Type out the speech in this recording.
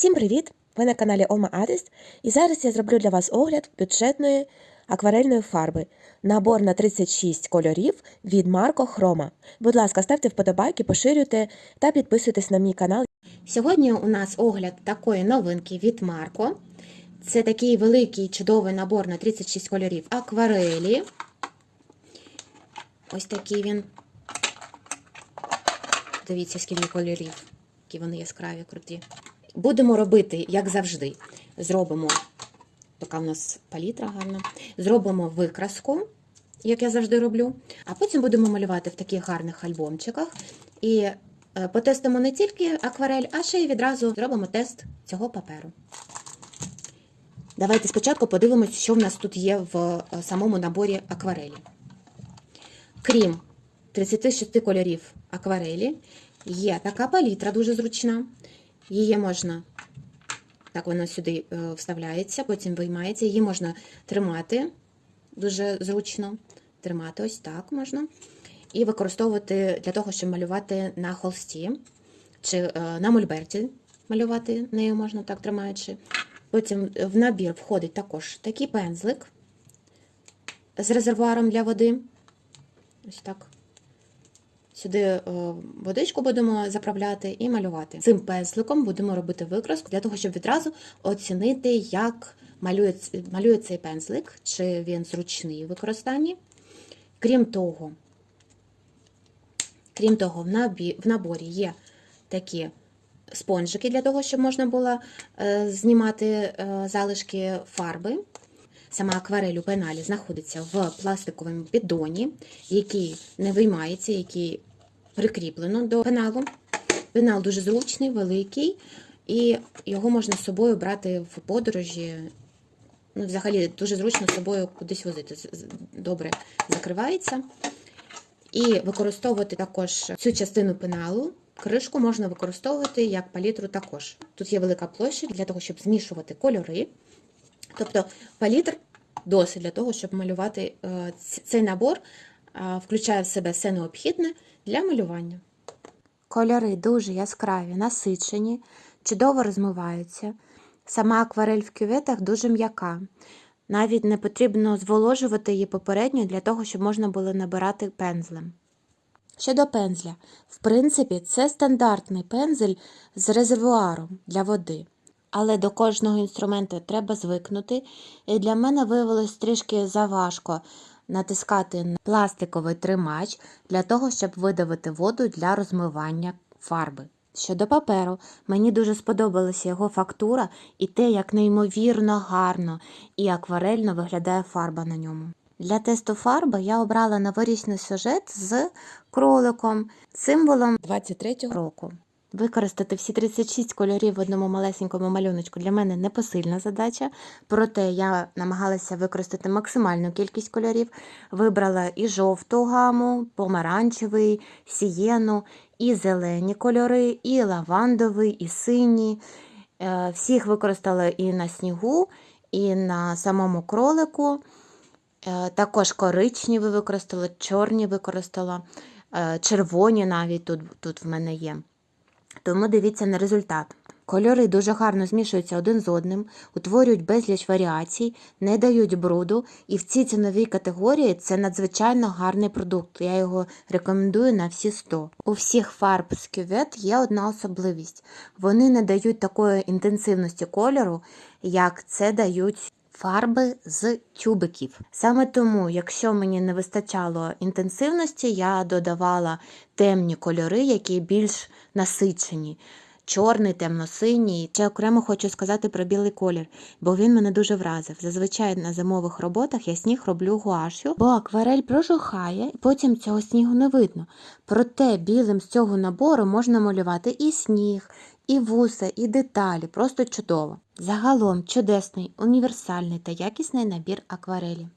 Всім привіт! Ви на каналі Oma Artist і зараз я зроблю для вас огляд бюджетної акварельної фарби. Набор на 36 кольорів від Марко Хрома. Будь ласка, ставте вподобайки, поширюйте та підписуйтесь на мій канал. Сьогодні у нас огляд такої новинки від Марко. Це такий великий чудовий набор на 36 кольорів акварелі. Ось такий він. Дивіться, скільки кольорів, які вони яскраві, круті. Будемо робити, як завжди. Зробимо, така в нас палітра гарна. Зробимо викраску, як я завжди роблю. А потім будемо малювати в таких гарних альбомчиках. І е, потестимо не тільки акварель, а ще й відразу зробимо тест цього паперу. Давайте спочатку подивимося, що в нас тут є в е, самому наборі акварелі. Крім 36 кольорів акварелі, є така палітра дуже зручна. Її можна, так вона сюди е, вставляється, потім виймається. Її можна тримати дуже зручно. Тримати ось так можна. І використовувати для того, щоб малювати на холсті чи е, на мольберті малювати нею можна так тримаючи. Потім в набір входить також такий пензлик з резервуаром для води. Ось так. Сюди е, водичку будемо заправляти і малювати. Цим пензликом будемо робити викраску для того, щоб відразу оцінити, як малює, малює цей пензлик, чи він зручний у використанні. Крім того, крім того, в, набі, в наборі є такі спонжики для того, щоб можна було е, знімати е, залишки фарби. Сама акварель у пеналі знаходиться в пластиковому піддоні, який не виймається, який прикріплено до пеналу. Пенал дуже зручний, великий, і його можна з собою брати в подорожі. Ну, взагалі, дуже зручно з собою кудись возити. Добре закривається. І використовувати також цю частину пеналу. Кришку можна використовувати як палітру також. Тут є велика площа для того, щоб змішувати кольори. Тобто палітр досить для того, щоб малювати е, цей набор, включає в себе все необхідне для малювання. Кольори дуже яскраві, насичені, чудово розмиваються. Сама акварель в кюветах дуже м'яка. Навіть не потрібно зволожувати її попередньо для того, щоб можна було набирати пензлем. Щодо пензля, в принципі, це стандартний пензель з резервуаром для води. Але до кожного інструменту треба звикнути, і для мене виявилось трішки заважко натискати на пластиковий тримач для того, щоб видавити воду для розмивання фарби. Щодо паперу, мені дуже сподобалася його фактура і те, як неймовірно гарно і акварельно виглядає фарба на ньому. Для тесту фарби я обрала новорічний сюжет з кроликом, символом 23-го року. Використати всі 36 кольорів в одному малесенькому малюночку для мене непосильна задача, проте я намагалася використати максимальну кількість кольорів. Вибрала і жовту гаму, помаранчевий, сієну, і зелені кольори, і лавандовий, і сині. Е, Всіх використала і на снігу, і на самому кролику. Е, Також коричневі використала, чорні використала, е, червоні навіть тут, тут в мене є. Тому дивіться на результат. Кольори дуже гарно змішуються один з одним, утворюють безліч варіацій, не дають бруду, і в цій ціновій категорії це надзвичайно гарний продукт. Я його рекомендую на всі 100. У всіх фарб з кювет є одна особливість. Вони не дають такої інтенсивності кольору, як це дають фарби з тюбиків. Саме тому, якщо мені не вистачало інтенсивності, я додавала темні кольори, які більш насичені. Чорний, темно-синій. Ще окремо хочу сказати про білий колір, бо він мене дуже вразив. Зазвичай на зимових роботах я сніг роблю гуашю, бо акварель прожухає, і потім цього снігу не видно. Проте білим з цього набору можна малювати і сніг, і вуса, і деталі. Просто чудово. Загалом чудесний, універсальний та якісний набір акварелі.